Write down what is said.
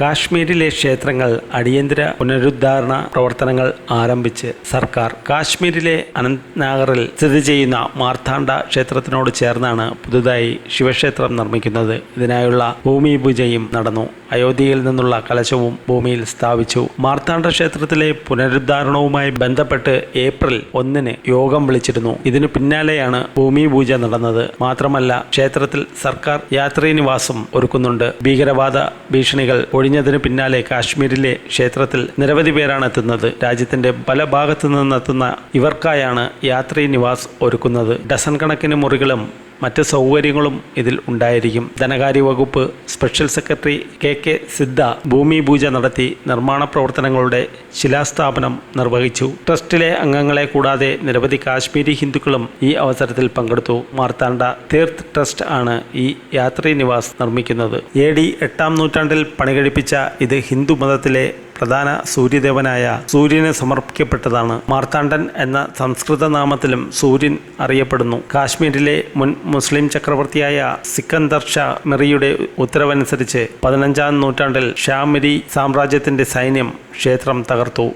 കാശ്മീരിലെ ക്ഷേത്രങ്ങൾ അടിയന്തര പുനരുദ്ധാരണ പ്രവർത്തനങ്ങൾ ആരംഭിച്ച് സർക്കാർ കാശ്മീരിലെ അനന്ത്നാഗറിൽ സ്ഥിതി ചെയ്യുന്ന മാർത്താണ്ഡ ക്ഷേത്രത്തിനോട് ചേർന്നാണ് പുതുതായി ശിവക്ഷേത്രം നിർമ്മിക്കുന്നത്. ഇതിനായുള്ള ഭൂമി പൂജയും നടന്നു. അയോധ്യയിൽ നിന്നുള്ള കലശവും ഭൂമിയിൽ സ്ഥാപിച്ചു. മാർത്താണ്ഡ ക്ഷേത്രത്തിലെ പുനരുദ്ധാരണവുമായി ബന്ധപ്പെട്ട് ഏപ്രിൽ ഒന്നിന് യോഗം വിളിച്ചിരുന്നു. ഇതിനു പിന്നാലെയാണ് ഭൂമി പൂജ നടന്നത്. മാത്രമല്ല ക്ഷേത്രത്തിൽ സർക്കാർ യാത്രീനിവാസം ഒരുക്കുന്നുണ്ട്. ഭീകരവാദ ഭീഷണികൾ ഒഴിഞ്ഞതിന് പിന്നാലെ കാശ്മീരിലെ ക്ഷേത്രത്തിൽ നിരവധി പേരാണ് എത്തുന്നത്. രാജ്യത്തിന്റെ പല ഭാഗത്തു നിന്നെത്തുന്ന ഇവർക്കായാണ് യാത്രീ നിവാസ് ഒരുക്കുന്നത്. ഡസൺ കണക്കിന് മുറികളും മറ്റ് സൗകര്യങ്ങളും ഇതിൽ ഉണ്ടായിരിക്കും. ധനകാര്യ വകുപ്പ് സ്പെഷ്യൽ സെക്രട്ടറി കെ കെ സിദ്ധ ഭൂമി പൂജ നടത്തി നിർമ്മാണ പ്രവർത്തനങ്ങളുടെ ശിലാസ്ഥാപനം നിർവഹിച്ചു. ട്രസ്റ്റിലെ അംഗങ്ങളെ കൂടാതെ നിരവധി കാശ്മീരി ഹിന്ദുക്കളും ഈ അവസരത്തിൽ പങ്കെടുത്തു. മാർത്താണ്ഡ തീർത്ത് ട്രസ്റ്റ് ആണ് ഈ യാത്രീ നിവാസ് നിർമ്മിക്കുന്നത്. എ ഡി എട്ടാം നൂറ്റാണ്ടിൽ പണികഴിപ്പിച്ച ഇത് ഹിന്ദു മതത്തിലെ പ്രധാന സൂര്യദേവനായ സൂര്യന് സമർപ്പിക്കപ്പെട്ടതാണ്. മാർത്താണ്ഡൻ എന്ന സംസ്കൃത നാമത്തിലും സൂര്യൻ അറിയപ്പെടുന്നു. കാശ്മീരിലെ മുൻ മുസ്ലിം ചക്രവർത്തിയായ സിക്കന്ദർ ഷാ മിറിയുടെ ഉത്തരവനുസരിച്ച് പതിനഞ്ചാം നൂറ്റാണ്ടിൽ ഷാ മിരി സാമ്രാജ്യത്തിന്റെ സൈന്യം ക്ഷേത്രം തകർത്തു.